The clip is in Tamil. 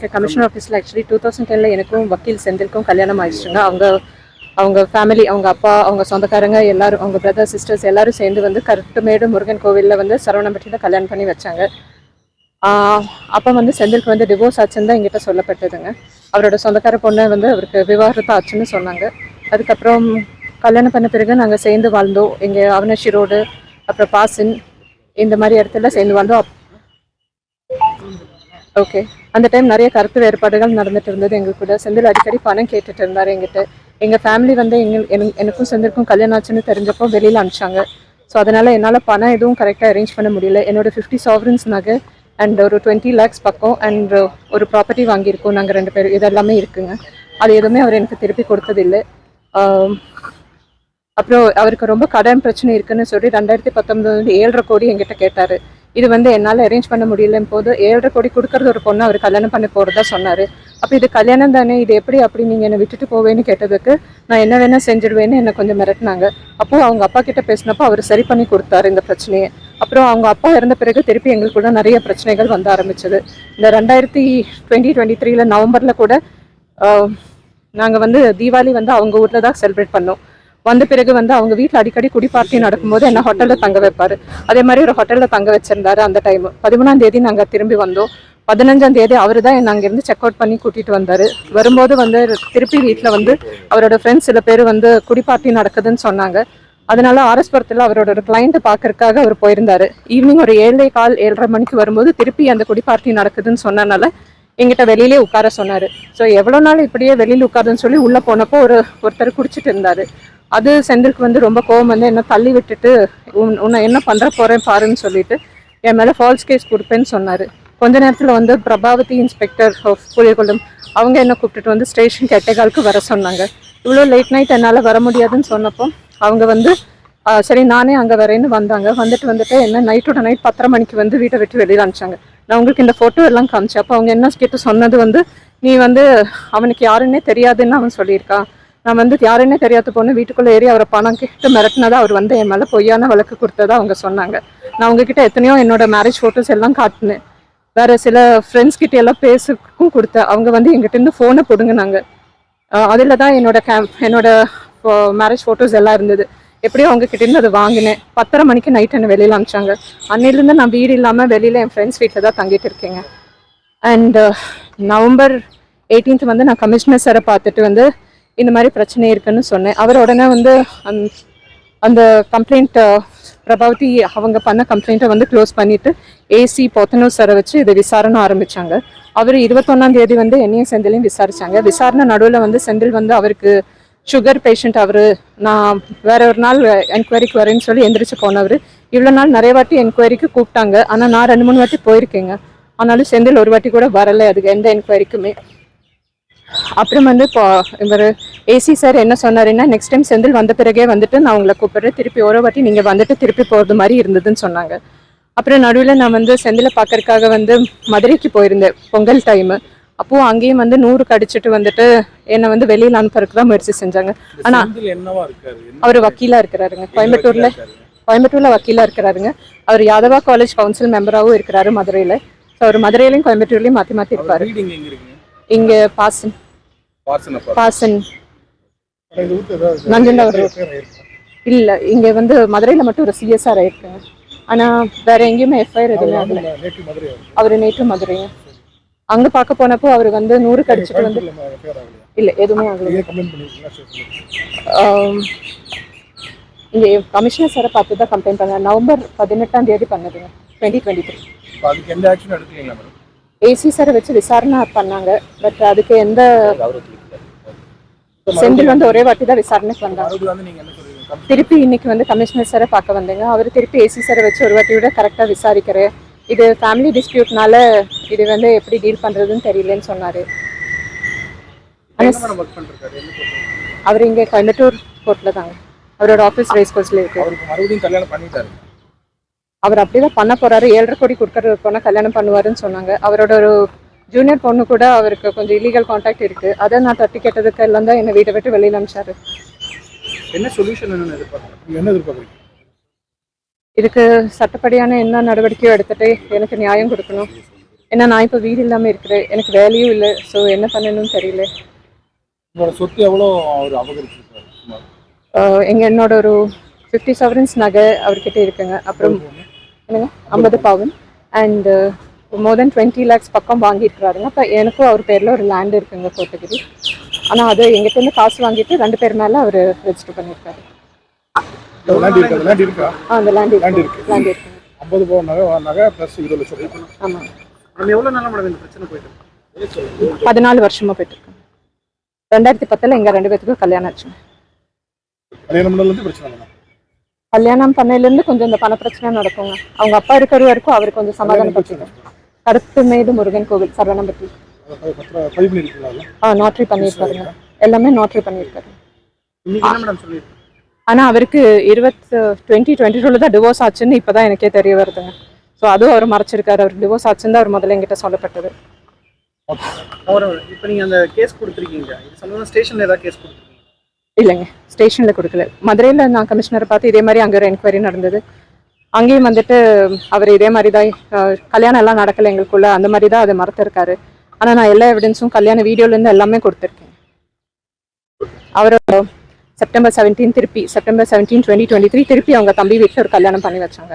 எங்கள் கமிஷனர் ஆஃபீஸில் ஆக்சுவலி டூ தௌசண்ட் டெனில் எனக்கும் வக்கீல் செந்திலுக்கும் கல்யாணம் ஆயிடுச்சுங்க. அவங்க அவங்க ஃபேமிலி அவங்க அப்பா அவங்க சொந்தக்காரங்க எல்லாரும் அவங்க பிரதர் சிஸ்டர்ஸ் எல்லாரும் சேர்ந்து வந்து கருட்டுமேடு முருகன் கோவிலில் வந்து சரவணம்பட்டியில் கல்யாணம் பண்ணி வச்சாங்க. அப்போ வந்து செந்திலுக்கு வந்து டிவோர்ஸ் ஆச்சுன்னு தான் எங்கிட்ட சொல்லப்பட்டதுங்க. அவரோட சொந்தக்கார பொண்ணு வந்து அவருக்கு விவாகரத்து ஆச்சுன்னு சொன்னாங்க. அதுக்கப்புறம் கல்யாணம் பண்ண பிறகு நாங்கள் சேர்ந்து வாழ்ந்தோம். இங்கே அவனஷி ரோடு அப்புறம் பாசின் இந்த மாதிரி இடத்துல சேர்ந்து வாழ்ந்தோம். அப்- ஓகே. அந்த டைம் நிறைய கருத்து வேறுபாடுகள் நடந்துட்டு இருந்தது. எங்க கூட செந்தில் அடிக்கடி பணம் கேட்டுட்டு இருந்தார் எங்கிட்ட எங்க ஃபேமிலி வந்து எங்க எனக்கும் செந்திலுக்கும் கல்யாணம் ஆச்சுன்னு தெரிஞ்சப்போ வெளியில அனுப்பிச்சாங்க. ஸோ அதனால என்னால் பணம் எதுவும் கரெக்டாக அரேஞ்ச் பண்ண முடியல. என்னோட ஃபிஃப்டி சாவரன்ஸ் நகை அண்ட் ஒரு டுவெண்ட்டி லேக்ஸ் பக்கம் அண்ட் ஒரு ப்ராப்பர்ட்டி வாங்கியிருக்கோம். நாங்கள் ரெண்டு பேரும். இதெல்லாமே இருக்குங்க. அது எதுவுமே அவர் எனக்கு திருப்பி கொடுத்ததில்லை. அப்புறம் அவருக்கு ரொம்ப கடன் பிரச்சனை இருக்குன்னு சொல்லி ரெண்டாயிரத்தி பத்தொன்பது வந்து ஏழரை கோடி என்கிட்ட கேட்டார். இது வந்து என்னால் அரேஞ்ச் பண்ண முடியலன்னு போது ஏழரை கோடி கொடுக்கறது ஒரு பொண்ணு அவர் கல்யாணம் பண்ணி போகிறதா சொன்னார். அப்போ இது கல்யாணம் தானே இது எப்படி அப்படி நீங்கள் என்னை விட்டுட்டு போவேன்னு கேட்டதுக்கு நான் என்ன வேணால் செஞ்சிடுவேன்னு என்னை கொஞ்சம் மிரட்டினாங்க. அப்போது அவங்க அப்பா கிட்ட பேசினப்போ அவர் சரி பண்ணி கொடுத்தாரு இந்த பிரச்சனையை. அப்புறம் அவங்க அப்பா இறந்த பிறகு திருப்பி எங்களுக்குள்ள நிறைய பிரச்சனைகள் வந்து ஆரம்பிச்சது. இந்த ரெண்டாயிரத்தி டுவெண்ட்டி டுவெண்ட்டி த்ரீல நவம்பரில் கூட நாங்கள் வந்து தீபாவளி வந்து அவங்க ஊரில் தான் செலிப்ரேட் பண்ணோம். வந்த பிறகு வந்து அவங்க வீட்டில் அடிக்கடி குடி பார்ட்டி நடக்கும்போது என்ன ஹோட்டலில் தங்க வைப்பார். அதே மாதிரி ஒரு ஹோட்டலில் தங்க வச்சிருந்தாரு அந்த டைம் பதிமூணாம் தேதி நாங்கள் திரும்பி வந்தோம். பதினஞ்சாம் தேதி அவர் தான் என்னை அங்கேருந்து செக் அவுட் பண்ணி கூட்டிகிட்டு வந்தார். வரும்போது வந்து திருப்பி வீட்டில் வந்து அவரோட ஃப்ரெண்ட்ஸ் சில பேர் வந்து குடி பார்ட்டி நடக்குதுன்னு சொன்னாங்க. அதனால ஆர்எஸ்புரத்தில் அவரோட ஒரு கிளைண்ட்டை பார்க்கறதுக்காக அவர் போயிருந்தார். ஈவினிங் ஒரு ஏழை கால் ஏழரை மணிக்கு வரும்போது திருப்பி அந்த குடி பார்ட்டி நடக்குதுன்னு சொன்னனால எங்கிட்ட வெளியிலே உட்கார சொன்னார். ஸோ எவ்வளோ நாள் இப்படியே வெளியில் உட்காருன்னு சொல்லி உள்ளே போனப்போ ஒரு ஒருத்தர் குடிச்சிட்டு இருந்தார். அது செந்திலுக்கு வந்து ரொம்ப கோவம் வந்து என்ன தள்ளி விட்டுட்டு உன் உன்னை என்ன பண்ணுற போகிறேன் பாருன்னு சொல்லிட்டு என் மேலே ஃபால்ஸ் கேஸ் கொடுப்பேன்னு சொன்னார். கொஞ்ச நேரத்தில் வந்து பிரபாவதி இன்ஸ்பெக்டர் ஆஃப் புலிகுளம் அவங்க என்ன கூப்பிட்டுட்டு வந்து ஸ்டேஷன் கெட்டகாலுக்கு வர சொன்னாங்க. இவ்வளோ லேட் நைட் என்னால் வர முடியாதுன்னு சொன்னப்போ அவங்க வந்து சரி நானே அங்கே வரேன்னு வந்தாங்க. வந்துட்டு வந்துட்டு என்ன நைட்டோட நைட் பத்தரை மணிக்கு வந்து வீட்டை விட்டு வெளியில் அனுப்பிச்சாங்க. நான் உங்களுக்கு இந்த ஃபோட்டோ எல்லாம் காமிச்சேன். அப்போ அவங்க என்ன கேட்டு சொன்னது வந்து நீ வந்து அவனுக்கு யாருன்னே தெரியாதுன்னு அவன் சொல்லியிருக்கான் நான் வந்து யாருன்னே தெரியாத பொண்ணு வீட்டுக்குள்ளே ஏறி அவரை பணம் கேட்டு மிரட்டினதா அவர் வந்து என் மேலே பொய்யான வழக்கு கொடுத்ததா அவங்க சொன்னாங்க. நான் உங்ககிட்ட எத்தனையோ என்னோட மேரேஜ் ஃபோட்டோஸ் எல்லாம் காட்டினேன். வேற சில ஃப்ரெண்ட்ஸ் கிட்ட எல்லாம் பேசுக்கும் கொடுத்தேன். அவங்க வந்து எங்கிட்ட இருந்து ஃபோனை பிடுங்கினாங்க. அதில் தான் என்னோட கேம் என்னோட மேரேஜ் ஃபோட்டோஸ் எல்லாம் இருந்தது. எப்படியோ அவங்க கிட்டேருந்து அதை வாங்கினேன். பத்தரை மணிக்கு நைட் என்னை வெளியில் அனுப்பிச்சாங்க. அன்னையிலேருந்து நான் வீடு இல்லாமல் வெளியில் என் ஃப்ரெண்ட்ஸ் வீட்டில் தான் தங்கிட்டு இருக்கேங்க. அண்ட் uh, நவம்பர் 18th வந்து நான் கமிஷனர் சாரை பார்த்துட்டு வந்து இந்த மாதிரி பிரச்சனை இருக்குன்னு சொன்னேன். அவர் உடனே வந்து அந்த அந்த கம்ப்ளைண்ட் uh, பிரபாவதி அவங்க பண்ண கம்ப்ளைண்ட்டை வந்து க்ளோஸ் பண்ணிவிட்டு ஏசி பொத்தனூர் சாரை வச்சு இதை விசாரணை ஆரம்பிச்சாங்க. அவர் இருபத்தொன்னாம் தேதி வந்து என்னையும் செந்திலையும் விசாரிச்சாங்க. விசாரணை நடுவில் வந்து செந்தில் வந்து அவருக்கு சுகர் பேஷண்ட் அவர். நான் வேற ஒரு நாள் என்கொயரிக்கு வரேன்னு சொல்லி எந்திரிச்சு போனவர். இவ்வளோ நாள் நிறைய வாட்டி என்கொயரிக்கு கூப்பிட்டாங்க. ஆனால் நான் ரெண்டு மூணு வாட்டி போயிருக்கேங்க. ஆனாலும் செந்தில் ஒரு வாட்டி கூட வரலை. அதுக்கு எந்த என்கொயரிக்குமே அப்புறம் வந்து இப்போ இவர் ஏசி சார் என்ன சொன்னாருன்னா நெக்ஸ்ட் டைம் செந்தில் வந்த பிறகே வந்துட்டு நான் உங்களை கூப்பிடுறேன். திருப்பி ஒரு வாட்டி நீங்கள் வந்துட்டு திருப்பி போகிறது மாதிரி இருந்ததுன்னு சொன்னாங்க. அப்புறம் நடுவில் நான் வந்து செந்திலை பார்க்கறதுக்காக வந்து மதுரைக்கு போயிருந்தேன் பொங்கல் டைமு அப்போது அங்கேயும் வந்து நூறு கடிச்சிட்டு வந்துட்டு என்னை வந்து வெளியில் அனுப்புறதுக்கு தான் முயற்சி செஞ்சாங்க. ஆனால் செந்தில் என்னவா இருக்காரு? என்ன அவர் வக்கீலாக இருக்கிறாருங்க. கோயம்புத்தூரில்? கோயம்புத்தூர்ல வக்கீலா இருக்கிறாருங்க. அவர் யாதவா காலேஜ் கவுன்சில் மெம்பராகவும் இருக்கிறாரு மதுரையில. ஸோ அவர் மதுரையிலையும் கோயம்புத்தூர்லையும் மாற்றி மாற்றி இருப்பாரு. இங்க பாசன். பாசன் ஆயிருக்கா? இல்ல இங்க வந்து மதுரையில மட்டும் ஒரு சிஎஸ்ஆர் ஆயிருக்குங்க ஆனா வேற எங்கேயுமே எஃப்ஐஆர் எதுவுமே ஆகல. அவர் நேற்று மதுரைங்க. அங்க பார்க்க போனப்போ அவர் வந்து நூறு கடிச்சிட்டு வந்து? இல்ல எதுவுமே ஆகல. இங்க கமிஷனர் சாரை பார்த்து தான் கம்ப்ளைண்ட் பண்ணேன் நவம்பர் பதினெட்டாம் தேதி பண்ணதுங்க டுவெண்ட்டி டுவெண்ட்டி த்ரீ ஏசி சாரை வச்சு விசாரணை பண்ணாங்க. பட் அதுக்கு எந்த செந்தில் வந்து ஒரே வாட்டி தான் விசாரணைக்கு வந்தாங்க. திருப்பி இன்னைக்கு வந்து கமிஷனர் சாரை பார்க்க வந்தேங்க. அவர் திருப்பி ஏசி சாரை வச்சு ஒரு வாட்டி விட கரெக்டாக விசாரிக்கிறேன் இது ஃபேமிலி டிஸ்பியூட்னால இது வந்து எப்படி டீல் பண்ணுறதுன்னு தெரியலன்னு சொன்னார்? அவர் இங்கே கோயம்புத்தூர் கோர்ட்டில் தாங்க. அவரோட ஆஃபீஸ் ரேஸ் கோர்ஸில் இருக்கு. அவருக்கு மறுபடியும் கல்யாணம் பண்ணிட்டாரு. அவர் அப்படிதான் பண்ண போறாரு. ஏழரை கோடி கொடுக்கறது பொண்ணை கல்யாணம் பண்ணுவாருன்னு சொன்னாங்க. அவரோட ஒரு ஜூனியர் பொண்ணு கூட அவருக்கு கொஞ்சம் இல்லீகல் கான்டாக்ட் இருக்கு. அதை நான் தட்டி கேட்டதுக்கு எல்லாம் தான் என்னை வீட்டை விட்டு வெளியில் அனுப்பிச்சாரு என்ன சொல்யூஷன் என்ன எதிர்பார்க்குறீங்க? இதுக்கு சட்டப்படியான என்ன நடவடிக்கையோ எடுத்துட்டு எனக்கு நியாயம் கொடுக்கணும். ஏன்னா நான் இப்போ வீடு இல்லாமல் இருக்கிறேன். எனக்கு வேலையும் இல்லை. ஸோ என்ன பண்ணணும்னு தெரியல. உங்களோட சொத்து எவ்வளோ அவர் அபகரிச்சிருக்காரு சுமார்? ஆஹ் எங்க என்னோட ஒரு ஃபிஃப்டி செவரன்ஸ் நகை அவர்கிட்ட இருக்குங்க. அப்புறம் என்னங்க? ஐம்பது பவுன் and more then twenty lakhs பக்கம் வாங்கியிருக்கிறாருங்க. அப்போ எனக்கும் அவர் பேரில் ஒரு லேண்ட் இருக்குங்க கோத்தகிரி ஆனால் அது எங்கிட்டேருந்து காசு வாங்கிட்டு ரெண்டு பேர் மேலே அவர் ரெஜிஸ்டர் பண்ணியிருக்காரு. இருக்கா? லேண்ட் இருக்கா? அந்த லேண்ட் இருக்கு. இருக்கு. லேண்ட் இருக்குங்க ஐம்பது பவுன் நகை நகை ப்ளஸ் இருபது லட்சம். ஆமாம் நம்ம எவ்வளோ நாள் மேடம் இந்த பிரச்சனை போயிட்டு பதினாலு வருஷமா போயிட்டுருக்கேன் ரெண்டாயிரத்தி பத்தில் எங்கள் ரெண்டு பேத்துக்கும் கல்யாணம் ஆச்சுங்க கல்யாணம் பண்ணதுலேருந்து பிரச்சனை இல்லை கல்யாணம் பண்ணையிலேருந்து கொஞ்சம் இந்த பண பிரச்சனை நடக்குங்க. அவங்க அப்பா இருக்கிற வரைக்கும் அவர் கொஞ்சம் சமாதானப்படுத்திக்கணும் கருத்து மேடு முருகன் கோவில் சரவணம்பட்டி பதிவு பண்ணிருக்கீங்களா ஆ நாட்ரி பண்ணியிருக்காருங்க. எல்லாமே நாட்ரி பண்ணியிருக்காரு. இன்னைக்கு என்ன மேடம் சொல்லியிருக்கேன் ஆனால் அவருக்கு இருபத்து டுவெண்ட்டி டுவெண்ட்டி டூவில் தான் டிவோர்ஸ் ஆச்சுன்னு இப்போ தான் எனக்கே தெரிய வருதுங்க. ஸோ அதுவும் அவர் மறைச்சிருக்காரு. அவர் டிவோர்ஸ் ஆச்சுன்னு அவர் முதல்ல என்கிட்ட சொல்லப்பட்டது. இப்போ நீங்கள் அந்த கேஸ் கொடுத்துருக்கீங்க. ஸ்டேஷனில் ஏதாவது கேஸ் கொடுத்துருக்கீங்க இல்லைங்க. ஸ்டேஷனில் கொடுக்கல. மதுரையில் நான் கமிஷனரை பார்த்து இதே மாதிரி அங்கே ஒரு என்கொயரி நடந்தது. அங்கேயும் வந்துட்டு அவர் இதே மாதிரி தான் கல்யாணம் எல்லாம் நடக்கல எங்களுக்குள்ள. அந்த மாதிரி தான் அதை மறந்துருக்காரு ஆனால் நான் எல்லா எவிடன்ஸும் கல்யாண வீடியோலேருந்து எல்லாமே கொடுத்துருக்கேன். அவர் செப்டம்பர் செவன்டீன் திருப்பி September seventeen twenty twenty three திருப்பி அவங்க தம்பி வீட்டில் ஒரு கல்யாணம் பண்ணி வச்சாங்க.